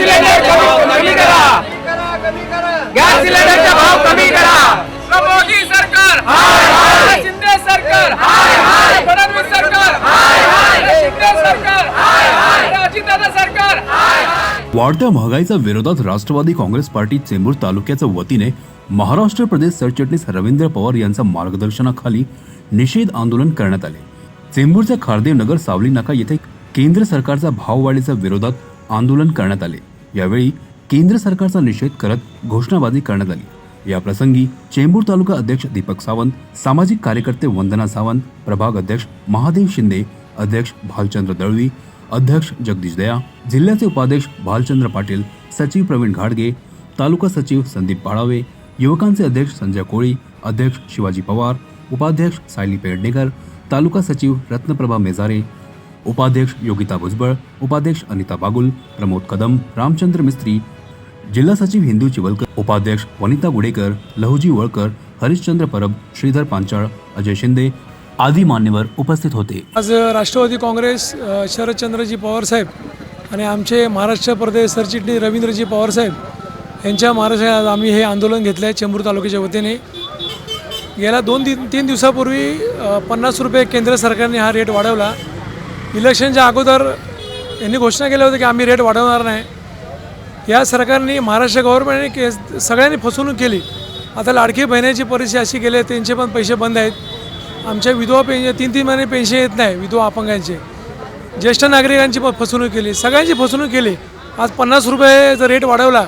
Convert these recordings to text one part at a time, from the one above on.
Cylinder कमी करा. Gas सिलेंडरचा भाव कमी करा. मोदी सरकार शिंदे सरकार फडणवीस सरकार शिंदे सरकार अजितदादा सरकार वाढत्या महागाईच्या विरोधात राष्ट्रवादी काँग्रेस पार्टी चेंबूर तालुक्याच्या वतीने महाराष्ट्र प्रदेश सरचिटणीस रवींद्र पवार यांच्या मार्गदर्शनाखाली निषेध आंदोलन करण्यात आले. चेंबूरच्या खारदेव नगर सावली नाका येथे केंद्र सरकारच्या भाववाढीच्या विरोधात आंदोलन करण्यात आले. यावेळी केंद्र सरकारचा निषेध करत घोषणाबाजी करण्यात आली. या प्रसंगी चेंबूर तालुका अध्यक्ष दीपक सावंत, सामाजिक कार्यकर्ते वंदना सावंत, प्रभाग अध्यक्ष महादेव शिंदे, अध्यक्ष भालचंद्र दळवी, अध्यक्ष जगदीश दया, जिल्ह्याचे उपाध्यक्ष भालचंद्र पाटील, सचिव प्रवीण घाडगे, तालुका सचिव संदीप पाळावे युवकांचे अध्यक्ष संजय कोळी, अध्यक्ष शिवाजी पवार, उपाध्यक्ष सायली पेडणेकर, तालुका सचिव रत्नप्रभा मेजारे उपाध्यक्ष योगिता भुजबळ उपाध्यक्ष अनिता बागुल प्रमोद कदम रामचंद्र मिस्त्री जिल्हा सचिव हिंदू चिवलकर उपाध्यक्ष वनिता गुडेकर लहुजी वळकर हरिश्चंद्र परब श्रीधर पांचाळ अजय शिंदे आदी मान्यवर उपस्थित होते. आज राष्ट्रवादी काँग्रेस शरदचंद्रजी पवारसाहेब आणि आमचे महाराष्ट्र प्रदेश सरचिटणीस रवींद्रजी पवारसाहेब यांच्या महाराष्ट्रात आज आम्ही हे आंदोलन घेतलं आहे चेंबूर तालुक्याच्या वतीने. गेल्या दोन तीन तीन दिवसापूर्वी पन्नास रुपये केंद्र सरकारने हा रेट वाढवला. इलेक्शनच्या अगोदर यांनी घोषणा केल्या होत्या की आम्ही रेट वाढवणार नाही. या सरकारने महाराष्ट्र गव्हर्नमेंटने के सगळ्यांनी फसवणूक केली. आता लाडकी बहिण्याची परिस्थिती अशी केली आहे त्यांचे पण पैसे बंद आहेत. आमच्या विधवा पेन्शन तीन तीन महिने पेन्शन येत नाही विधवा अपंगांचे. ज्येष्ठ नागरिकांची पण फसवणूक केली. सगळ्यांची फसवणूक केली. आज पन्नास रुपये जर रेट वाढवला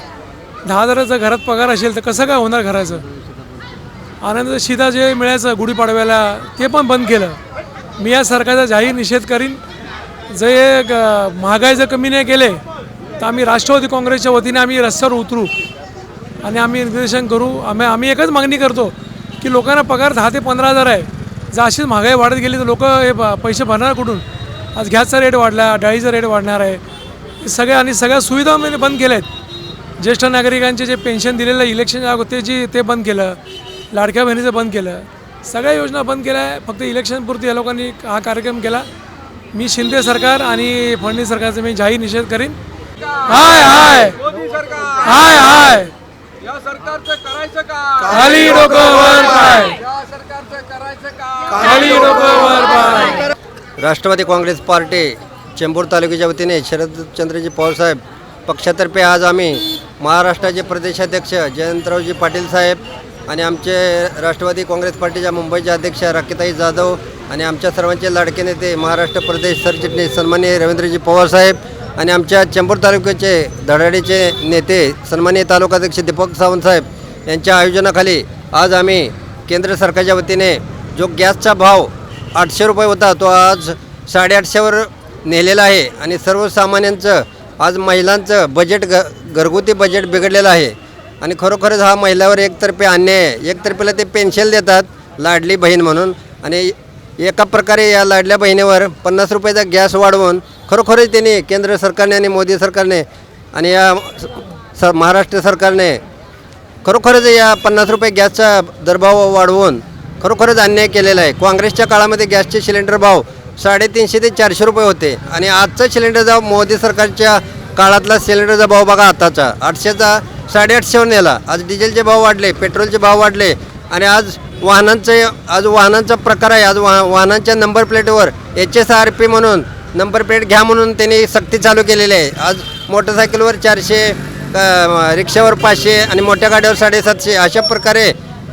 दहा हजाराचा घरात पगार असेल तर कसं काय होणार घराचं? आनंद शिदा जे मिळायचं गुढीपाडव्याला ते पण बंद केलं. मी या सरकारचा जाहीर निषेध करीन. जे ग- महागाई जर कमी नाही केले तर आम्ही राष्ट्रवादी काँग्रेसच्या वतीने आम्ही रस्त्यावर उतरू आणि आम्ही निर्देशन करू. आम्ही आम्ही एकच मागणी करतो की लोकांना पगार दहा ते पंधरा हजार आहे. जर अशीच महागाई वाढत गेली तर लोक हे पैसे भरणार कुठून? आज गॅसचा रेट वाढला डाळीचा रेट वाढणार आहे. हे सगळ्या आणि सगळ्या सुविधा आम्ही बंद केल्या आहेत ज्येष्ठ नागरिकांचे जे पेन्शन दिलेलं इलेक्शनच्या अगोदर ते जी ते बंद केलं. लाडक्या बहिणीचं बंद केलं. सगळ्या योजना बंद केल्या. आहे फक्त इलेक्शनपुरती या लोकांनी हा कार्यक्रम केला. मी शिंदे सरकार आणि फडणवीस सरकारचा मी जाहीर निषेध करीन. हाय हाय. मोदी सरकार. हाय हाय. या सरकारचं करायचं का खाली डोकं वर पाय. या सरकारचं करायचं का खाली डोकं वर पाय. राष्ट्रवादी काँग्रेस पार्टी चेंबूर तालुक्याच्या वतीने शरदचंद्रजी पवारसाहेब पक्षातर्फे आज आम्ही महाराष्ट्राचे प्रदेशाध्यक्ष जयंतरावजी पाटील साहेब आणि आमचे राष्ट्रवादी काँग्रेस पार्टीच्या मुंबईच्या अध्यक्ष राकेताई जाधव आणि आमच्या सर्वांचे लाडके नेते महाराष्ट्र प्रदेश सरचिटणीस सन्माननीय रवींद्रजी पवारसाहेब आणि आमच्या चेंबूर तालुक्याचे धडाडीचे नेते सन्माननीय तालुकाध्यक्ष दीपक सावंत साहेब यांच्या आयोजनाखाली आज आम्ही केंद्र सरकारच्या वतीने जो गॅसचा भाव आठशे रुपये होता तो आज साडेआठशेवर नेलेला आहे आणि सर्वसामान्यांचं आज महिलांचं बजेट ग घरगुती बजेट बिघडलेलं आहे. आणि खरोखरच हा महिलावर एकतर्फे अन्याय आहे. एकतर्फेला ते पेन्शन देतात लाडली बहीण म्हणून. आणि एका प्रकारे या लाडल्या बहिणीवर पन्नास रुपयाचा गॅस वाढवून खरोखरच त्यांनी केंद्र सरकारने आणि मोदी सरकारने आणि या स महाराष्ट्र सरकारने खरोखरच या पन्नास रुपये गॅसचा दरभाव वाढवून खरोखरच अन्याय केलेला आहे. काँग्रेसच्या काळामध्ये गॅसचे सिलेंडर भाव साडेतीनशे ते चारशे रुपये होते आणि आजचा सिलेंडरचा मोदी सरकारच्या काळातला सिलेंडरचा भाव बघा आताचा. आठशेचा साडेआठशेवर नेला. आज डिझेलचे भाव वाढले पेट्रोलचे भाव वाढले आणि आज वाहनांचे आज वाहनांचा प्रकार आहे. आज वाह वाहनांच्या नंबर प्लेटवर एच एस आर पी म्हणून नंबर प्लेट घ्या म्हणून त्यांनी सक्ती चालू केलेली आहे. आज मोटरसायकलवर चारशे रिक्षावर पाचशे आणि मोठ्या गाड्यावर साडेसातशे अशा प्रकारे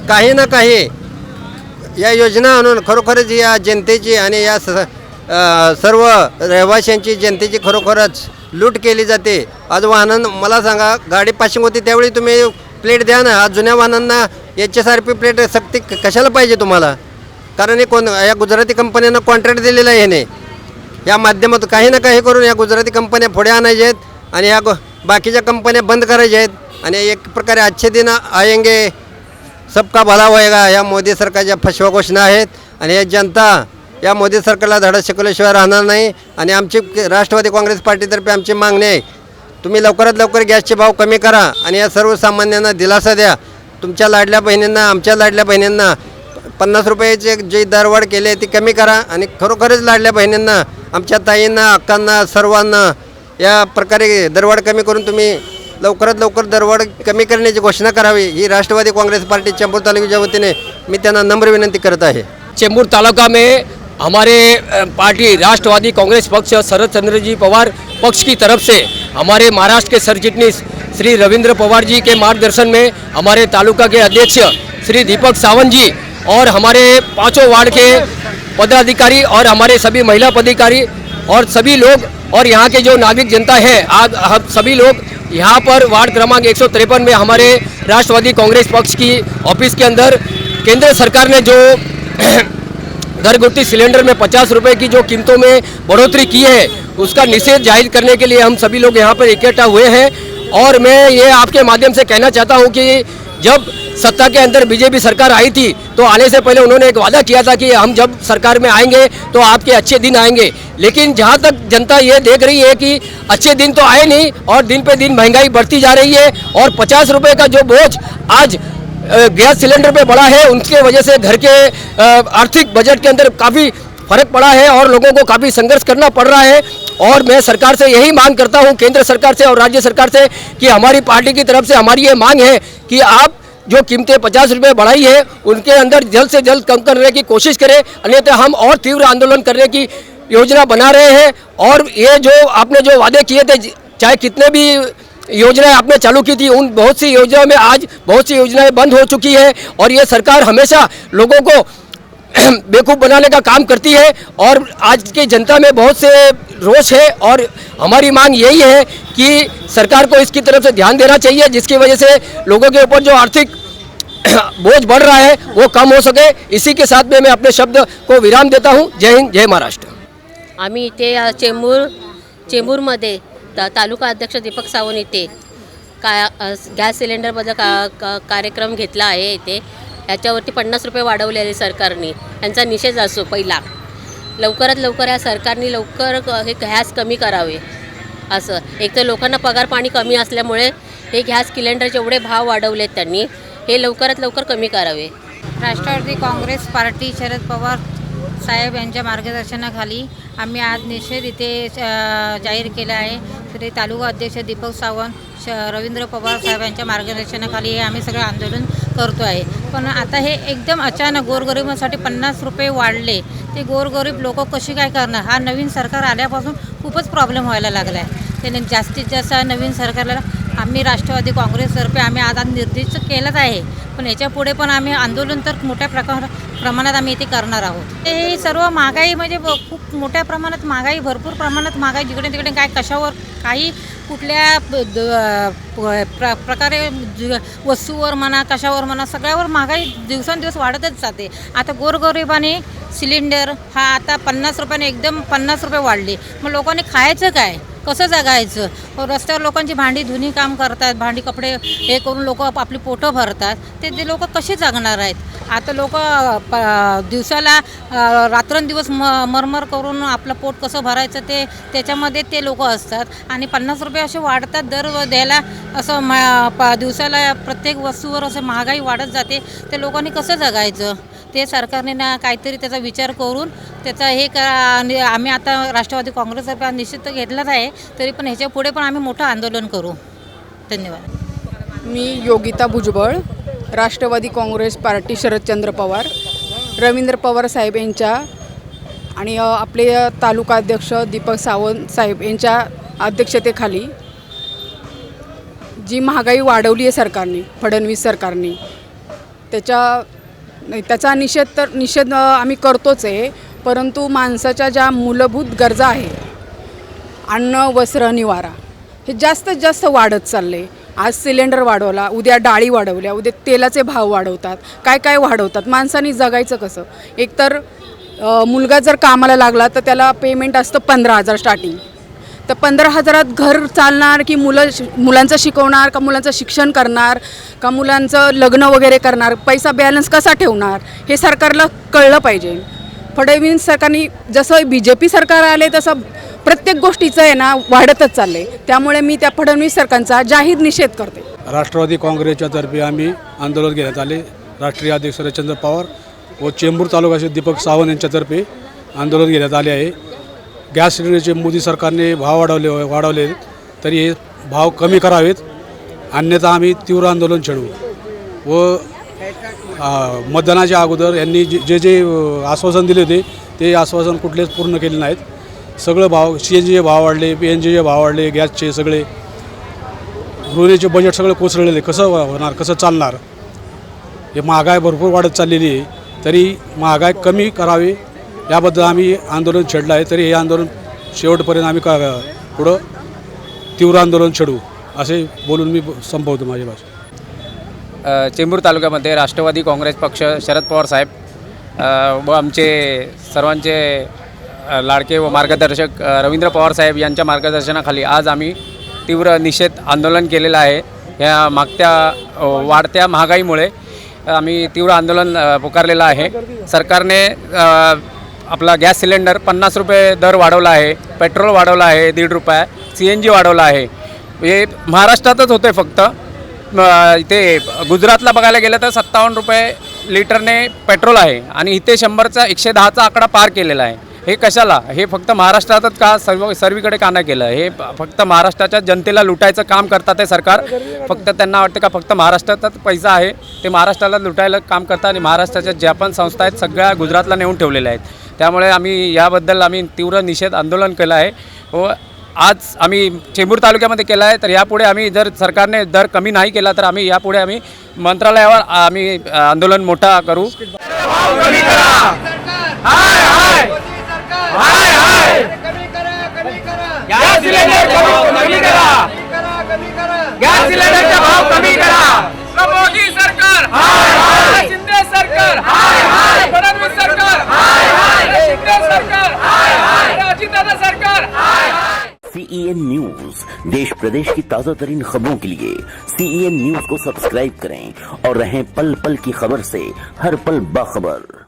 काही ना काही या योजना आणून खरोखरच या जनतेची आणि या स सर्व रहिवाशांची जनतेची खरोखरच लूट केली जाते. आज वाहनां मला सांगा गाडी पाशिंग होती त्यावेळी तुम्ही प्लेट द्या ना. आज जुन्या वाहनांना H S R P plate सक्ती कशाला पाहिजे तुम्हाला? कारण हे कोण या गुजराती कंपन्यांना कॉन्ट्रॅक्ट दिलेला आहे ह्याने. या माध्यमातून काही ना काही करून या गुजराती कंपन्या पुढे आणायच्या आहेत आणि या गो- बाकीच्या कंपन्या बंद करायच्या आहेत. आणि एक प्रकारे आजचे दिन आएंगे. सबका भला होएगा. या मोदी सरकारच्या फसवा घोषणा आहेत. आणि या जनता या मोदी सरकारला धडा शिकवल्याशिवाय राहणार नाही. आणि आमची राष्ट्रवादी काँग्रेस पार्टीतर्फे आमची मागणी आहे. तुम्ही लवकरात लवकर गॅसचे भाव कमी करा आणि या सर्वसामान्यांना दिलासा द्या. तुमच्या लाडल्या बहिणींना आमच्या लाडल्या बहिणींना पन्नास रुपयाचे जे दरवाढ केले ती कमी करा. आणि खरोखरच लाडल्या बहिणींना आमच्या ताईंना अक्कांना सर्वांना या प्रकारे दरवाढ कमी करून तुम्ही लवकरात लवकर दरवाढ कमी करण्याची घोषणा करावी. ही राष्ट्रवादी काँग्रेस पार्टी चेंबूर तालुक्याच्या वतीने मी त्यांना नम्र विनंती करत आहे. चेंबूर तालुका में हमारे पार्टी राष्ट्रवादी कांग्रेस पक्ष शरद चंद्र जी पवार पक्ष की तरफ से हमारे महाराष्ट्र के सरचिटनीस श्री रविंद्र पवार जी के मार्गदर्शन में हमारे तालुका के अध्यक्ष श्री दीपक सावंत जी और हमारे पाँचों वार्ड के पदाधिकारी और हमारे सभी महिला पदाधिकारी और सभी लोग और यहाँ के जो नागरिक जनता है, आज हम सभी लोग यहाँ पर वार्ड क्रमांक एक सौ तिरपन में हमारे राष्ट्रवादी कांग्रेस पक्ष की ऑफ़िस के अंदर केंद्र सरकार ने जो घरगुती सिलेंडर में पचास रुपए की जो कीमतों में बढ़ोतरी की है, उसका निषेध ज़ाहिर करने के लिए हम सभी लोग यहाँ पर इकट्ठा हुए हैं। और मैं ये आपके माध्यम से कहना चाहता हूँ कि जब सत्ता के अंदर बीजेपी सरकार आई थी तो आने से पहले उन्होंने एक वादा किया था कि हम जब सरकार में आएँगे तो आपके अच्छे दिन आएँगे। लेकिन जहाँ तक जनता ये देख रही है कि अच्छे दिन तो आए नहीं, और दिन पे दिन महँगाई बढ़ती जा रही है, और पचास रुपये का जो बोझ आज गैस सिलेंडर पे बढ़ा है, उनके वजह से घर के आर्थिक बजट के अंदर काफ़ी फ़र्क पड़ा है और लोगों को काफ़ी संघर्ष करना पड़ रहा है। और मैं सरकार से यही मांग करता हूँ, केंद्र सरकार से और राज्य सरकार से, कि हमारी पार्टी की तरफ़ से हमारी ये मांग है कि आप जो कीमतें पचास रुपये बढ़ाई है, उनके अंदर जल्द से जल्द कम करने की कोशिश करें। अन्यथा हम और तीव्र आंदोलन करने की योजना बना रहे हैं। और ये जो आपने जो वादे किए थे, चाहे कितने भी योजनाएँ आपने चालू की थी, उन बहुत सी योजनाओं में आज बहुत सी योजनाएँ बंद हो चुकी है। और ये सरकार हमेशा लोगों को बेवकूफ़ बनाने का काम करती है और आज की जनता में बहुत से रोष है और हमारी मांग यही है कि सरकार को इसकी तरफ़ से ध्यान देना चाहिए जिसकी वजह से लोगों के ऊपर जो आर्थिक बोझ बढ़ रहा है वो कम हो सके। इसी के साथ में मैं अपने शब्द को विराम देता हूँ। जय हिंद जय महाराष्ट्र। आम्ही इथे अ, चेंबूर चेंबूरमध्ये ता तालुका अध्यक्ष दीपक सावंत इथे का गॅस सिलेंडरबद्दल का, का कार्यक्रम घेतला ह्याच्यावरती पन्नास रुपये वाढवलेले सरकारने. यांचा निषेध असो पहिला. लवकरात लवकर या सरकारने लवकर क- हे गॅस कमी करावे. असं. एक तर लोकांना पगार पाणी कमी असल्यामुळे हे गॅस सिलेंडरचे एवढे भाव वाढवलेत त्यांनी. हे लवकरात लवकर कमी करावे. राष्ट्रवादी काँग्रेस पार्टी शरद पवार साहेब यांच्या मार्गदर्शनाखाली आम्ही आज निषेध इथे जाहीर केला आहे. तरी तालुका अध्यक्ष दीपक सावंत श रवींद्र पवार साहेब यांच्या मार्गदर्शनाखाली हे आम्ही सगळं आंदोलन करतो आहे. पण आता हे एकदम अचानक गोरगरिबांसाठी पन्नास रुपये वाढले. ते गोरगरीब लोक कशी काय करणार? हा नवीन सरकार आल्यापासून खूपच प्रॉब्लेम व्हायला लागला आहे त्याने जास्तीत जास्त नवीन सरकारला आम्ही राष्ट्रवादी काँग्रेसतर्फे आम्ही आज निर्देश केलंच आहे. पण याच्यापुढे पण आम्ही आंदोलन तर मोठ्या प्रकार प्रमाणात आम्ही इथे करणार आहोत. हे सर्व महागाई म्हणजे ब- खूप मोठ्या प्रमाणात महागाई भरपूर प्रमाणात महागाई जिकडे तिकडे काय कशावर काही कुठल्या द- प्र प्रकारे ज- वस्तूवर म्हणा कशावर म्हणा सगळ्यावर महागाई दिवसेंदिवस वाढतच जाते. आता गोरगरिबाने सिलेंडर हा आता पन्नास रुपयाने एकदम पन्नास रुपये वाढले. मग लोकांनी खायचं काय? कसं जगायचं? हो, रस्त्यावर लोकांची भांडी धुनी काम करतात भांडी कपडे हे करून लोक आपली पोटं भरतात. ते ते लोक कसे जगणार आहेत? आता लोक दिवसाला रात्रंदिवस म मरमर करून आपलं पोट कसं भरायचं ते त्याच्यामध्ये ते लोक असतात. आणि पन्नास रुपये असे वाढतात दर द्यायला असं मा दिवसाला प्रत्येक वस्तूवर असं महागाई वाढत जाते. ते लोकांनी कसं जगायचं? ते सरकारने ना काहीतरी त्याचा विचार करून त्याचा हे करा. आणि आम्ही आता राष्ट्रवादी काँग्रेसतर्फे निश्चित घेतलाच आहे तरी पण ह्याच्या पुढे पण आम्ही मोठं आंदोलन करू. धन्यवाद. मी योगिता भुजबळ राष्ट्रवादी काँग्रेस पार्टी शरदचंद्र पवार रवींद्र पवार साहेब यांच्या आणि आपले तालुका अध्यक्ष दीपक सावंत साहेब यांच्या अध्यक्षतेखाली जी महागाई वाढवली आहे सरकारने फडणवीस सरकारने त्याच्या नाही त्याचा निषेध तर निषेध आम्ही करतोच आहे परंतु माणसाच्या ज्या मूलभूत गरजा आहे अन्न वस्त्र निवारा हे जास्तीत जास्त वाढत चालले. आज सिलेंडर वाढवला उद्या डाळी वाढवल्या उद्या तेलाचे भाव वाढवतात. काय काय वाढवतात? माणसाने जगायचं कसं? एकतर मुलगा जर कामाला लागला तर त्याला पेमेंट असतं पंधरा हजार स्टार्टिंग तर पंधरा हजारात घर चालणार की मुलं शि- मुलांचं शिकवणार का मुलांचं शिक्षण करणार का मुलांचं लग्न वगैरे करणार पैसा बॅलन्स कसा ठेवणार हे सरकारला कळलं पाहिजे. फडणवीस सरकारने जसं बी जे पी सरकार आले तसं प्रत्येक गोष्टीचं आहे ना वाढतच चाललंय. त्यामुळे मी त्या फडणवीस सरकारचा जाहीर निषेध करते. राष्ट्रवादी काँग्रेसच्या तर्फे आम्ही आंदोलन घेण्यात आले. राष्ट्रीय अध्यक्ष शरदचंद्र पवार व चेंबूर तालुक्याचे दीपक सावंत यांच्यातर्फे आंदोलन घेण्यात आले आहे. गॅस सिलेंडरचे मोदी सरकारने भाव वाढवले वाढवले तरी हे भाव कमी करावेत. अन्यथा आम्ही तीव्र आंदोलन छेडू. व मतदानाच्या अगोदर यांनी जे जे जे आश्वासन दिले होते ते आश्वासन कुठलेच पूर्ण केले नाहीत. सगळं भाव सी एन जीचे भाव वाढले पी एन जीचे भाव वाढले गॅसचे सगळे गृहिणीचे बजेट सगळं कोसळलेले. कसं होणार कसं चालणार? हे महागाई भरपूर वाढत चाललेली आहे. तरी महागाई कमी करावी याबद्दल आम्ही आंदोलन छेडलं आहे तरी हे आंदोलन शेवटपर्यंत आम्ही का पुढं तीव्र आंदोलन छेडू असे बोलून मी संपवतो माझी भाषा चेंबूर तालुक्यामध्ये राष्ट्रवादी काँग्रेस पक्ष शरद पवार साहेब व आमचे सर्वांचे लाडके व मार्गदर्शक रवींद्र पवार साहेब यांच्या मार्गदर्शनाखाली आज आम्ही तीव्र निषेध आंदोलन केलेलं आहे. या मागत्या वाढत्या महागाईमुळे आम्ही तीव्र आंदोलन पुकारलेलं आहे. सरकारने आपला गॅस सिलेंडर पन्नास रुपये दर वाढवला आहे पेट्रोल वाढवलं आहे दीड रुपये सी एन जी वाढवलं आहे. हे महाराष्ट्रातच होते फक्त. इथे गुजरातला बघायला गेलं तर सत्तावन्न रुपये लिटरने पेट्रोल आहे आणि इथे शंभरचा एकशे दहाचा आकडा पार केलेला आहे. हे कशाला? हे फक्त महाराष्ट्रातच का सर्व सर्वीकडे का नाही केलं? हे फक्त महाराष्ट्राच्या जनतेला लुटायचं काम करतात हे सरकार. फक्त त्यांना वाटतं का फक्त महाराष्ट्रातच पैसा आहे? ते महाराष्ट्राला लुटायला काम करतात आणि महाराष्ट्राच्या ज्या पण संस्था आहेत सगळ्या गुजरातला नेऊन ठेवलेल्या आहेत. त्यामुळे आम्ही याबद्दल आम्ही तीव्र निषेध आंदोलन केलं आहे. व आज आम्ही चेंबूर तालुक्यामध्ये केला आहे तर यापुढे आम्ही जर सरकारने दर कमी नाही केला तर आम्ही यापुढे आम्ही मंत्रालयावर आम्ही आंदोलन मोठा करू. हाय हाय। हाय हाय गॅस सिलेंडर कमी करा। गॅस सिलेंडरचा भाव कमी करा। मोदी सरकार। हाय हाय। शिंदे सरकार। हाय हाय। फडणवीस सरकार। हाय हाय। शिंदे सरकार। हाय हाय। अजितदादा सरकार। सीईएन न्यूज़ देश प्रदेश की ताज़ा तरीन खबरों के लिए सीईएन न्यूज़ को सब्सक्राइब करें और रहें पल पल की खबर से हर पल बाखबर।